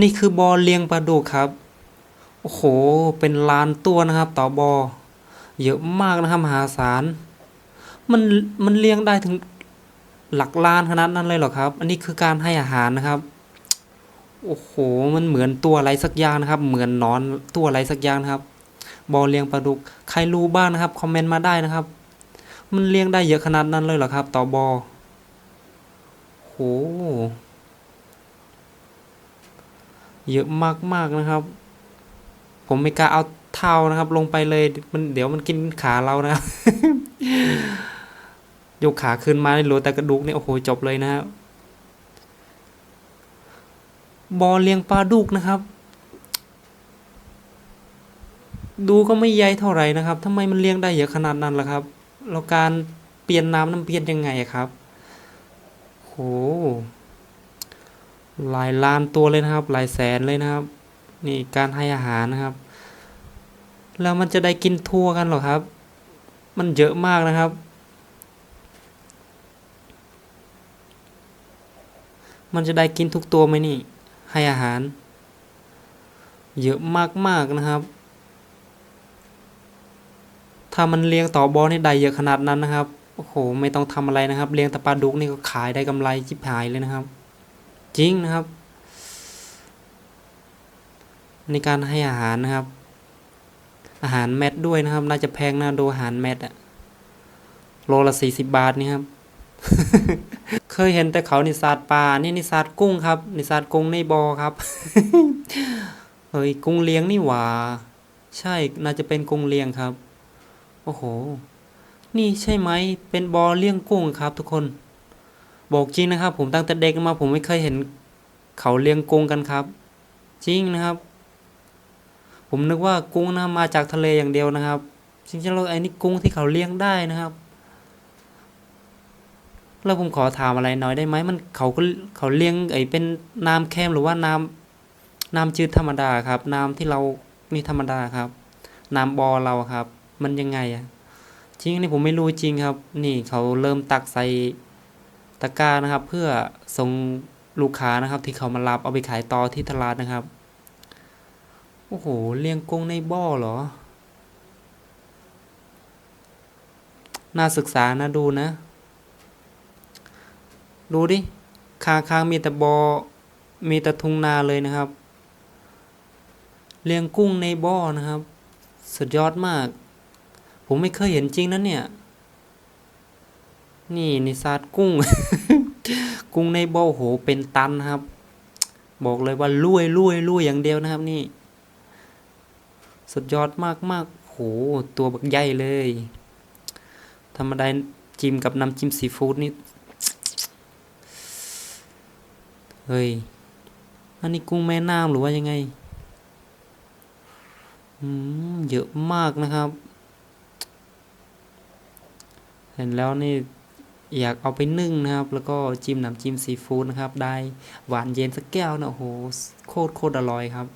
นี่คือบอเลียงปลาดุกครับ โอ้โห เป็นล้านตัวนะครับ ต่อบอ เยอะมากนะครับมหาศาล มันมันเลี้ยงได้ถึงหลักล้านขนาดนั้นเลยเหรอครับ อันนี้คือการให้อาหารนะครับ โอ้โห มันเหมือนตัวอะไรสักอย่างนะครับ เหมือนนอนตัวอะไรสักอย่างนะครับ บอเลี้ยงปลาดุก ใครรู้บ้างนะครับ คอมเมนต์มาได้นะครับ มันเลี้ยงได้เยอะขนาดนั้นเลยเหรอครับ ต่อบอโห เยอะมากๆนะครับ ผมไม่กล้าเอาเท้านะครับ ลงไปเลยมันเดี๋ยวมันกินขาเรานะครับยกขาขึ้นมาเหลือแต่กระดูกเนี่ยโอ้โหจบเลยนะครับบอเลี้ยงปลาดุกนะครับ ดูก็ไม่ใหญ่เท่าไหร่นะครับทำไมมันเลี้ยงได้เยอะขนาดนั้นล่ะครับแล้วการเปลี่ยนน้ำน้ำเปลี่ยนยังไงครับโห หลายล้านตัวเลยนะครับ หลายแสนเลยนะครับ นี่การให้อาหารนะครับ แล้วมันจะได้กินทั่วกันหรอครับ มันเยอะมากนะครับ มันจะได้กินทุกตัวไหมนี่ ให้อาหาร เยอะมากๆนะครับ ถ้ามันเลี้ยงต่อบอนี่ได้เยอะขนาดนั้นนะครับโอ้โหไม่ต้องทำอะไรนะครับ เลี้ยงต่ปาดุกนี่ก็ขายได้กำไรจิบหายเลยนะครับ จริงนะครับ ในการให้อาหารนะครับ อาหารเม็ดด้วยนะครับ น่าจะแพงนะดูอาหารเม็ดอะโลละสี่สิบบาทนี่ครับ เคยเห็นแต่เขานิสาดปลานี่นิสาดกุ้งครับนิสาดกุ้งในบอครับเฮ้ยกุ้งเลี้ยงนี่หว่า ใช่น่าจะเป็นกุ้งเลี้ยงครับ โอ้โห นี่ใช่ไหมเป็นบอเลี้ยงกุ้งครับทุกคน บอกจริงนะครับ ผมตั้งแต่เด็กมาผมไม่เคยเห็นเขาเลี้ยงกุ้งกันครับ จริงนะครับ ผมนึกว่ากุ้งนะมาจากทะเลอย่างเดียวนะครับจริงๆแล้วไอ้นี่กุ้งที่เขาเลี้ยงได้นะครับ แล้วผมขอถามอะไรหน่อยได้ไหมมันเขาก็เขาเลี้ยงไอ้เป็นน้ำแคมหรือว่าน้ำน้ำจืดธรรมดาครับ น้ำที่เรานี่ธรรมดาครับน้ำบอเราครับ มันยังไงอะจริงนี่ผมไม่รู้จริงครับ นี่เขาเริ่มตักใส่ ตะกร้านะครับ เพื่อส่งลูกค้านะครับ ที่เขามารับเอาไปขายต่อที่ตลาดนะครับ โอ้โหเลี้ยงกุ้งในบ่อเหรอ น่าศึกษานะดูนะ ดูดิคางคางมีแต่บอมีแต่ทุ่งนาเลยนะครับ เลี้ยงกุ้งในบ่อนะครับ สุดยอดมาก ผมไม่เคยเห็นจริงนะเนี่ย นี่นิซาดกุ้ง กุ้งในบ่อโหเป็นตันครับ บอกเลยว่าลุยลุยลุยอย่างเดียวนะครับนี่ สุดยอดมากมากโหตัวบักใหญ่เลย ธรรมดาจิ้มกับน้ำจิ้มซีฟู้ดนี่ เฮ้ย อันนี้กุ้งแม่น้ำหรือว่ายังไง อืม เยอะมากนะครับ เห็นแล้วนี่ อยากเอาไปนึ่งนะครับ แล้วก็จิ้มน้ำจิ้มซีฟู้ดนะครับ ได้หวานเย็นสักแก้วนะโอ้โหโคตรโคตรอร่อยครับ